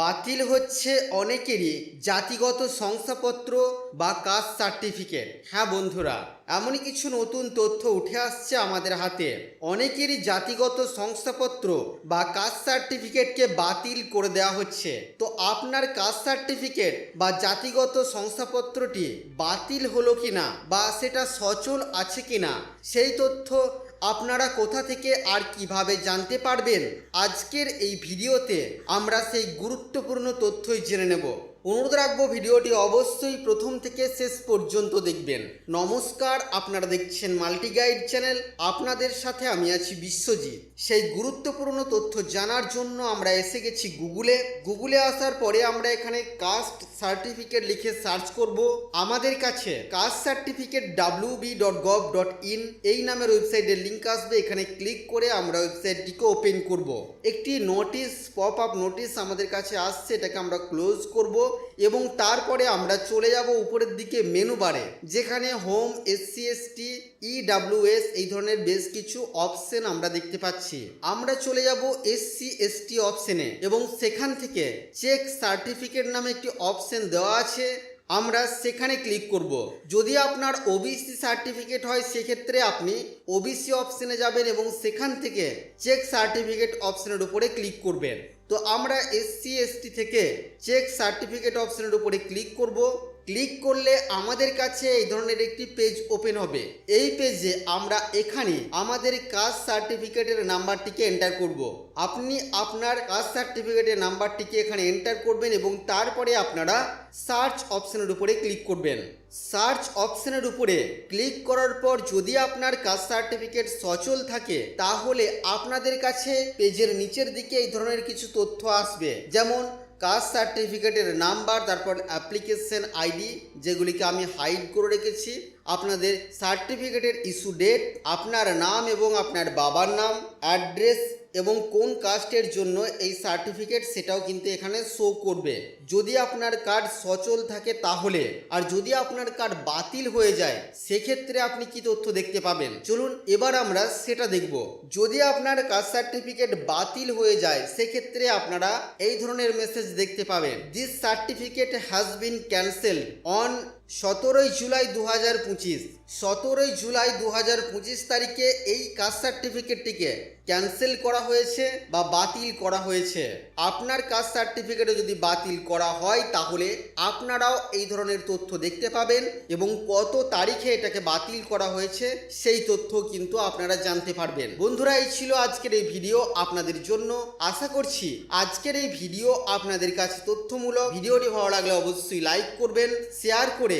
বাতিল হচ্ছে অনেকেরই জাতিগত শংসাপত্র বা কাস্ট সার্টিফিকেট। হ্যাঁ বন্ধুরা, এমনই কিছু নতুন তথ্য উঠে আসছে আমাদের হাতে। অনেকেরই জাতিগত শংসাপত্র বা কাস্ট সার্টিফিকেটকে বাতিল করে দেওয়া হচ্ছে। তো আপনার কাস্ট সার্টিফিকেট বা জাতিগত শংসাপত্রটি বাতিল হলো কিনা বা সেটা সচল আছে কিনা, সেই তথ্য আপনারা কোথা থেকে আর কীভাবে জানতে পারবেন? আজকের এই ভিডিওতে আমরা সেই গুরুত্বপূর্ণ তথ্যই জেনে নেব। অনুরোধ রাখব ভিডিওটি অবশ্যই প্রথম থেকে শেষ পর্যন্ত দেখবেন। নমস্কার, আপনারা দেখছেন মাল্টি গাইড চ্যানেল। আপনাদের সাথে আমি আছি বিশ্বজিৎ। সেই গুরুত্বপূর্ণ তথ্য জানার জন্য আমরা এসে গেছি গুগলে। গুগলে আসার পরে আমরা এখানে কাস্ট সার্টিফিকেট লিখে সার্চ করব। আমাদের কাছে caste certificate W B dot gov dot in এই নামের ওয়েবসাইটের লিঙ্ক আসবে। এখানে ক্লিক করে আমরা ওয়েবসাইটটিকে ওপেন করব। একটি নোটিশ পপ আপ নোটিশ আমাদের কাছে আসছে। এটাকে আমরা ক্লোজ করব। এবং তারপরে আমরা চলে যাব উপরের দিকে মেনু বারে যেখানে হোম এসসি এসটি ইডাব্লিউএস এই ধরনের বেশ কিছু অপশন আমরা দেখতে পাচ্ছি। আমরা চলে যাব এসসি এসটি অপশনে এবং সেখান থেকে চেক সার্টিফিকেট নামে একটি অপশন দেওয়া আছে। আমরা সেখানে ক্লিক করব। যদি আপনার ওবিসি সার্টিফিকেট হয়, সেক্ষেত্রে আপনি ওবিসি অপশনে যাবেন এবং সেখান থেকে চেক সার্টিফিকেট অপশনের উপরে ক্লিক করবেন। তো আমরা এসসি এসটি থেকে চেক সার্টিফিকেট অপশনের উপরে ক্লিক করব। ক্লিক করলে আমাদের কাছে এই ধরনের একটি পেজ ওপেন হবে। এই পেজে আমরা এখানে আমাদের কাস্ট সার্টিফিকেটের নাম্বারটিকে এন্টার করব। আপনি আপনার কাস্ট সার্টিফিকেটের নাম্বারটিকে এখানে এন্টার করবেন এবং তারপরে আপনারা সার্চ অপশনের উপরে ক্লিক করবেন। সার্চ অপশনের উপরে ক্লিক করার পর যদি আপনার কাস্ট সার্টিফিকেট সচল থাকে, তাহলে আপনাদের কাছে পেজের নিচের দিকে এই ধরনের কিছু তথ্য আসবে। যেমন, কাস্ট সার্টিফিকেটের নাম্বার, তারপর অ্যাপ্লিকেশন আইডি যেগুলিকে আমি হাইড করে রেখেছি। আপনাদের সার্টিফিকেটের ইস্যু ডেট, আপনার নাম এবং আপনার বাবার নাম, অ্যাড্রেস এবং কোন কাস্টের জন্য এই সার্টিফিকেট সেটাও কিন্তু এখানে শো করবে। যদি আপনার কার্ড সচল থাকে তাহলে, আর যদি আপনার কার্ড বাতিল হয়ে যায়, সেক্ষেত্রে আপনি কি তথ্য দেখতে পাবেন? চলুন এবার আমরা সেটা দেখব। যদি আপনার কাস্ট সার্টিফিকেট বাতিল হয়ে যায়, সেক্ষেত্রে আপনারা এই ধরনের মেসেজ দেখতে পাবেন। This certificate has been cancelled on সতেরোই জুলাই দু হাজার পঁচিশ, সতেরোই জুলাই দু হাজার পঁচিশ তারিখে এই কাস্ট সার্টিফিকেটটিকে ক্যান্সেল করা হয়েছে বা বাতিল করা হয়েছে। আপনার কাস্ট সার্টিফিকেটে যদি বাতিল করা হয়, তাহলে আপনারাও এই ধরনের তথ্য দেখতে পাবেন এবং কত তারিখে এটাকে বাতিল করা হয়েছে, সেই তথ্য কিন্তু আপনারা জানতে পারবেন। বন্ধুরা, এই ছিল আজকের এই ভিডিও আপনাদের জন্য। আশা করছি আজকের এই ভিডিও আপনাদের কাছে তথ্যমূলক। ভিডিওটি ভালো লাগলে অবশ্যই লাইক করবেন, শেয়ার করে